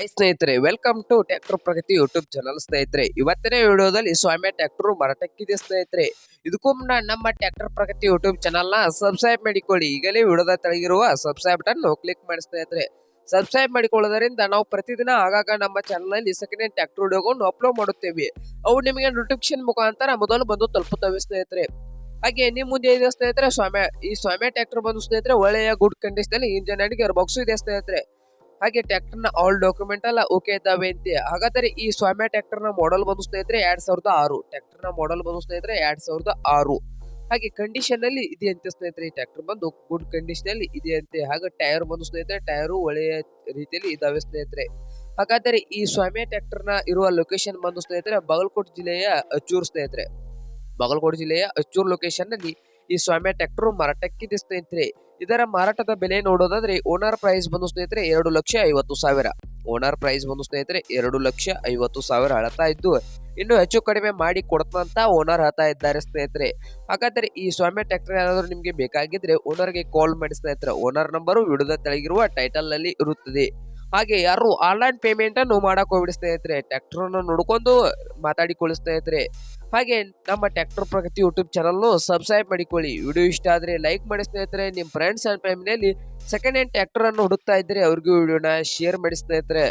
High ಸ್ನೇಹಿತರೆ welcome to tractor Pragati YouTube channel ಸ್ನೇಹಿತರೆ. ಇವತ್ತಿನ ವಿಡಿಯೋದಲ್ಲಿ ಸ್ವಾಮಿ ಟ್ಯಾಕ್ಟರ್ ಮರಾಟಕ್ಕಿದೆ ಸ್ನೇಹಿತರೆ. ಇದಕ್ಕೂ ಮುನ್ನ ನಮ್ಮ ಟ್ಯಾಕ್ಟರ್ ಪ್ರಗತಿ ಯೂಟ್ಯೂಬ್ ಚಾನಲ್ನ ಸಬ್ಸ್ಕ್ರೈಬ್ ಮಾಡಿಕೊಳ್ಳಿ. ಈಗಲೇ ವಿಡಿಯೋದ ತೆಳಗಿರುವ ಸಬ್ಸ್ಕ್ರೈಬ್ ಬಟನ್ ಕ್ಲಿಕ್ ಮಾಡಿ ಸ್ನೇಹಿತರೆ. ಸಬ್ಸ್ಕ್ರೈಬ್ ಮಾಡಿಕೊಳ್ಳೋದರಿಂದ ನಾವು ಪ್ರತಿದಿನ ಆಗಾಗ ನಮ್ಮ ಚಾನಲ್ನಲ್ಲಿ ಸೆಕೆಂಡ್ ಹ್ಯಾಂಡ್ ಟ್ಯಾಕ್ಟರ್ ವಿಡಿಯೋಗಳನ್ನು ಅಪ್ಲೋಡ್ ಮಾಡುತ್ತೇವೆ. ಅವು ನಿಮಗೆ ನೋಟಿಫಿಕೇಶನ್ ಮುಖಾಂತರ ಮೊದಲು ಬಂದು ತಲುಪುತ್ತವೆ ಸ್ನೇಹಿತರೆ. ಹಾಗೆ ನಿಮ್ಮ ಮುಂದೆ ಇದೆ ಸ್ನೇಹಿತರೆ, ಸ್ವಾಮಿ, ಈ ಸ್ವಾಮ್ಯ ಟ್ಯಾಕ್ಟರ್ ಬಂದು ಸ್ನೇಹಿತರೆ, ಒಳ್ಳೆಯ good condition engine and gear box ಇದೆ ಸ್ನೇಹಿತರೆ. ಹಾಗೆ ಟ್ರ್ಯಾಕ್ಟರ್ನ ಆಲ್ ಡಾಕ್ಯುಮೆಂಟ್ ಎಲ್ಲ ಓಕೆ ಇದ್ದಾವೆ ಅಂತ. ಹಾಗಾದ್ರೆ ಈ ಸ್ವಾಮ್ಯ ಟ್ರ್ಯಾಕ್ಟರ್ನ ಮಾಡೆಲ್ ಬಂದು ಸ್ನೇಹಿತರೆ ಎರಡ್ ಸಾವಿರದ ಆರು. ಟ್ರ್ಯಾಕ್ಟರ್ನ ಮಾಡೆಲ್ ಬಂದು ಸ್ನೇಹಿತರೆ ಎರಡ್ ಸಾವಿರದ ಆರು. ಹಾಗೆ ಕಂಡೀಷನ್ ಅಲ್ಲಿ ಇದೆ ಅಂತ ಸ್ನೇಹಿತರೆ ಈ ಟ್ರ್ಯಾಕ್ಟರ್ ಬಂದು. ಗುಡ್ ಕಂಡೀಷನ್ ಅಲ್ಲಿ ಇದೆ ಅಂತೆ. ಹಾಗೆ ಟೈರ್ ಬಂದು ಸ್ನೇಹಿತರೆ ಟೈರು ಒಳ್ಳೆಯ ರೀತಿಯಲ್ಲಿ ಇದಾವೆ ಸ್ನೇಹಿತರೆ. ಹಾಗಾದರೆ ಈ ಸ್ವಾಮ್ಯ ಟ್ರ್ಯಾಕ್ಟರ್ನ ಇರುವ ಲೊಕೇಶನ್ ಬಂದು ಸ್ನೇಹಿತರೆ ಬಾಗಲಕೋಟೆ ಜಿಲ್ಲೆಯ ಅಚ್ಚೂರು ಸ್ನೇಹಿತರೆ. ಬಾಗಲಕೋಟೆ ಜಿಲ್ಲೆಯ ಅಚ್ಚೂರು ಲೊಕೇಶನ್ನಲ್ಲಿ ಈ ಸ್ವಾಮ್ಯ ಟ್ರ್ಯಾಕ್ಟರ್ ಮಾರಾಟಕ್ಕಿದೆ ಸ್ನೇಹಿತರೆ. ಇದರ ಮಾರಾಟದ ಬೆಲೆ ನೋಡೋದಾದ್ರೆ ಓನರ್ ಪ್ರೈಸ್ ಬಂದು ಸ್ನೇಹಿತರೆ ಎರಡು ಲಕ್ಷ ಐವತ್ತು ಸಾವಿರ. ಓನರ್ ಪ್ರೈಸ್ ಬಂದು ಸ್ನೇಹಿತರೆ ಎರಡು ಲಕ್ಷ ಐವತ್ತು ಸಾವಿರ ಅಳತಾ ಇದ್ದು, ಇನ್ನು ಹೆಚ್ಚು ಕಡಿಮೆ ಮಾಡಿ ಕೊಡ್ತಂತ ಓನರ್ ಹೇಳ್ತಾ ಇದ್ದಾರೆ ಸ್ನೇಹಿತರೆ. ಹಾಗಾದ್ರೆ ಈ ಸ್ವಾಮ್ಯ ಟ್ರ್ಯಾಕ್ಟರ್ ಏನಾದ್ರು ನಿಮಗೆ ಬೇಕಾಗಿದ್ರೆ ಓನರ್ಗೆ ಕಾಲ್ ಮಾಡಿ ಸ್ನೇಹಿತರೆ. ಓನರ್ ನಂಬರ್ ವಿಡಿಯೋದ ತೆಳಗಿರುವ ಟೈಟಲ್ನಲ್ಲಿ ಇರುತ್ತದೆ. ಹಾಗೆ ಯಾರು ಆನ್ಲೈನ್ ಪೇಮೆಂಟ್ ಅನ್ನು ಮಾಡಕ್ ಹೋಗ್ಬಿಡಿ ಸ್ನೇಹಿತರೆ. ಟ್ರ್ಯಾಕ್ಟರ್ ಅನ್ನು ನೋಡ್ಕೊಂಡು ಮಾತಾಡಿಕೊಳ್ಳಿ ಸ್ನೇಹಿತರೆ. ಹಾಗೆ ನಮ್ಮ tractor Pragati YouTube channel subscribe ಮಾಡಿಕೊಳ್ಳಿ. ವಿಡಿಯೋ ಇಷ್ಟ ಆದ್ರೆ ಲೈಕ್ ಮಾಡಿ ಸ್ನೇಹಿತರೆ. ನಿಮ್ಮ ಫ್ರೆಂಡ್ಸ್ ಅಂಡ್ ಫ್ಯಾಮಿಲಿಯಲ್ಲಿ ಸೆಕೆಂಡ್ ಹ್ಯಾಂಡ್ ಟ್ರ್ಯಾಕ್ಟರ್ ಅನ್ನು ಹುಡುಕ್ತಾ ಇದ್ರೆ ಅವ್ರಿಗೂ ವಿಡಿಯೋನ ಶೇರ್ ಮಾಡಿ ಸ್ನೇಹಿತರೆ.